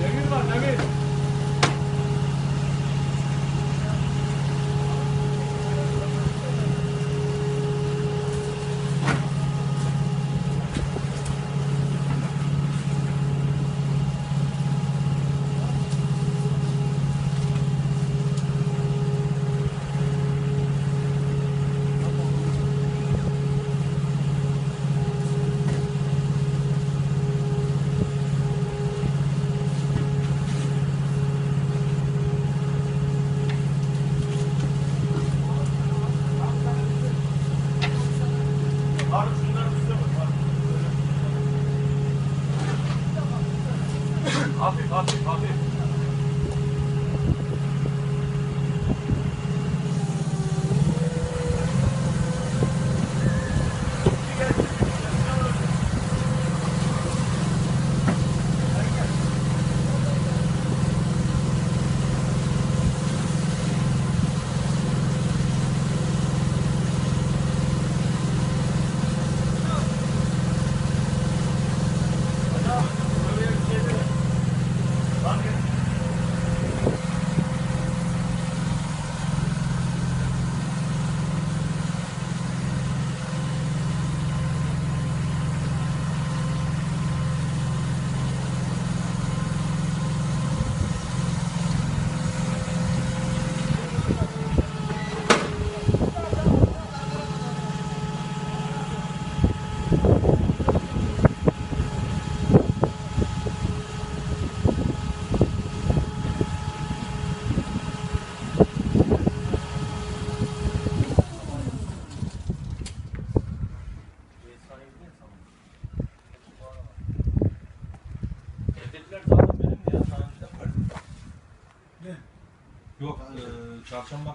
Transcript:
Demir var demir. Hafif hafif hafif. Çarşamba